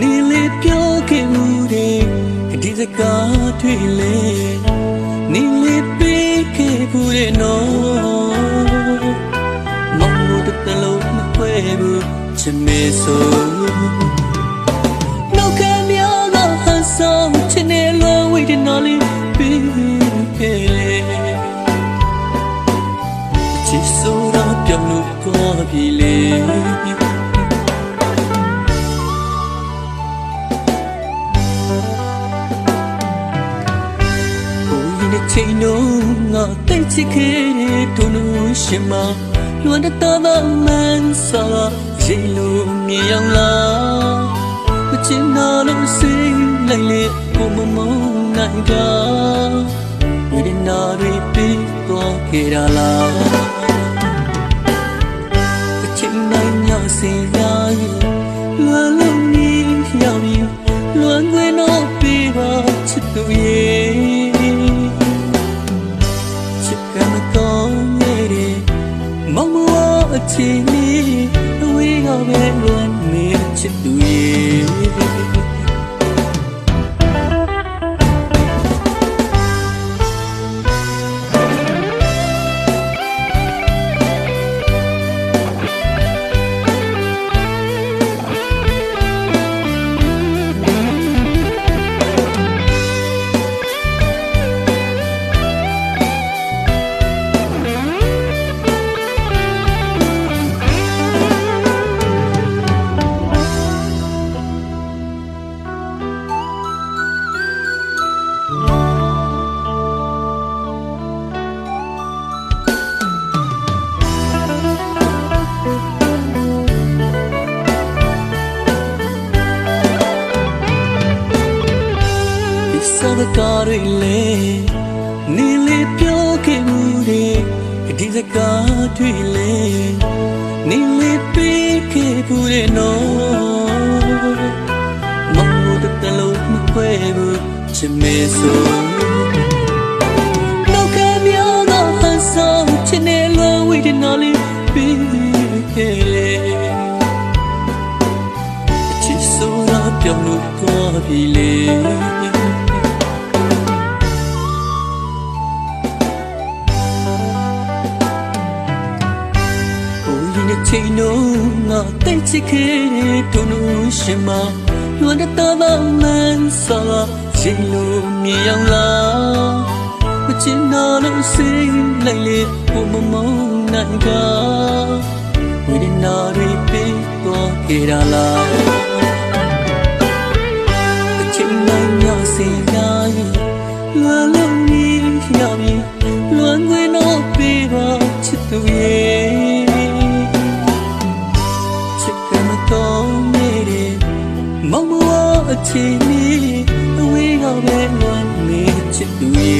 နေလေပြောခဲ့မှုတွေအဒီစကားတွေလေနေလေပေးခဲ့ဘူးတဲ့နော်မောင်တို့တလုံးမဖွဲဘူးချင်မေဆိုနောက်ကမြောက်တော့ဟန်ဆောင်ချင်နေလွယ်ဝိတ်တဲ့နော်လေးပေးခဲ့လေချစ်ဆိုတော့ပြောင်းလို့ပေါ်ပြီလေ ချိန်တော့ငါတိတ်ချစ်ခဲ့တဲ့ဒုလို့ရှင်မလွန်တဲ့တော်တော်မှန်စွာရေလိုမြင်အောင်လားမချင်တော့လို့စိတ်လိုက်လေကိုမမုန်းနိုင်တာဝိဒနာတွေပြီးသွားခဲ့တာလားအချိန်တိုင်းညစင်ရရင်လွန်လုံးနေရောက်ရင်လွန်ခွေတော့ပြီးပါချစ်သူရဲ့ ချီလေးအဝေးကပဲလွန်နေချစ်သူရဲ့ စကားတွေလေနေလေပြောခဲ့မှုတွေဒီစကားတွေလေနေလေပေးခဲ့ဘူးလေနော်မောင်တို့တလုံးမခွဲဘူးချစ်မေဆိုနောက်ကမြောကဟန်ဆောင်ချစ်နေလို့ဝိဒနာလေးပြီးခဲ့လေချစ်ဆိုတာပြောင်းလို့သွားပြီလေ ချိန်တော့ငါတိတ်ချစ်ခဲ့တဲ့ဒုလို့ရှင်မလွန်တဲ့တော်တော်မှန်စွာရှင်လို့မြင်အောင်လားမချင်တော့လို့စိတ်လိုက်လေဘုံမမုန်းနိုင်ကဝိဒနာတွေပြီးသွားခဲ့တာလားအချိန်တိုင်းညစင်လာရင်လွန်လုံးကြီးရောက်ရင် ချီနီအဝေးရောက်တဲ့လွန်နေချစ်သူရဲ့